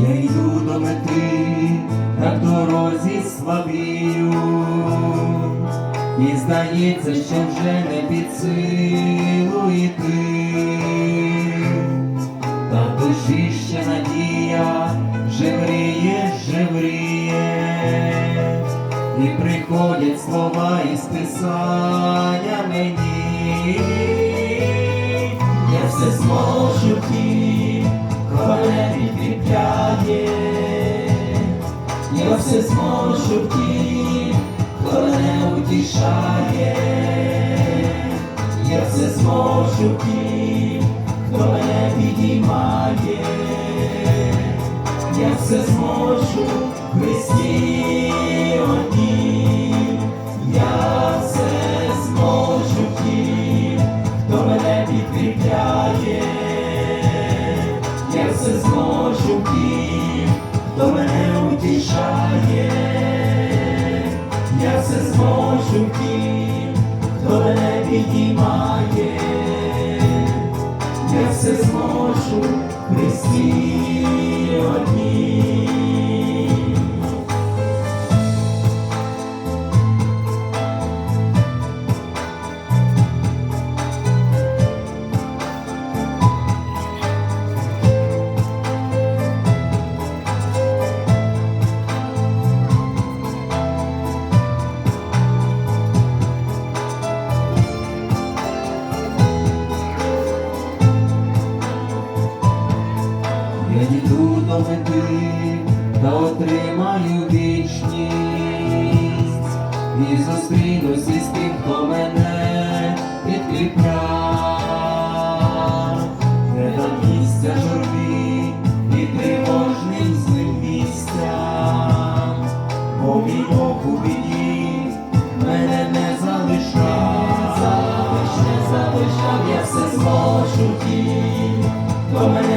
Я йду до мети, так дорозі славію, і здається, що вже не під силу йти, та душі ще надія жевріє, жевріє, і приходять слова із писання мені. Я все зможу в тім, хто мене підкріпляє. Я все зможу в тім, хто мене утішає. Я все зможу в тім, хто мене підіймає. Я все зможу Христі однім. Я все зможу в тім, хто мене підкріпляє. Я все зможу в тім, хто мене утішає. Я все зможу в тім, дійду та отримаю вічність. І зустрінусь із тим, хто мене підкріпляє. Не дам місця журбі і тривожним злим місцям, бо мій Бог у біді мене не залишав, залиш, не залишав, я все зможу тім, хто мене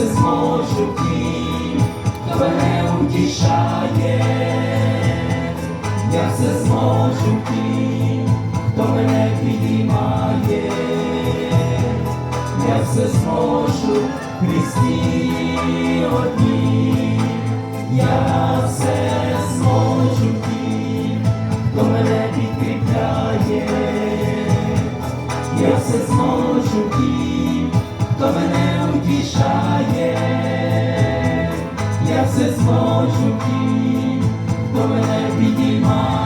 все зможу тім, хто мене утішає, я все зможу тім, хто мене підіймає, я все зможу Христі однім, я все зможу тім, хто мене підкріпляє. Я все зможу в тім, хто мене височенький, до мене підіймає.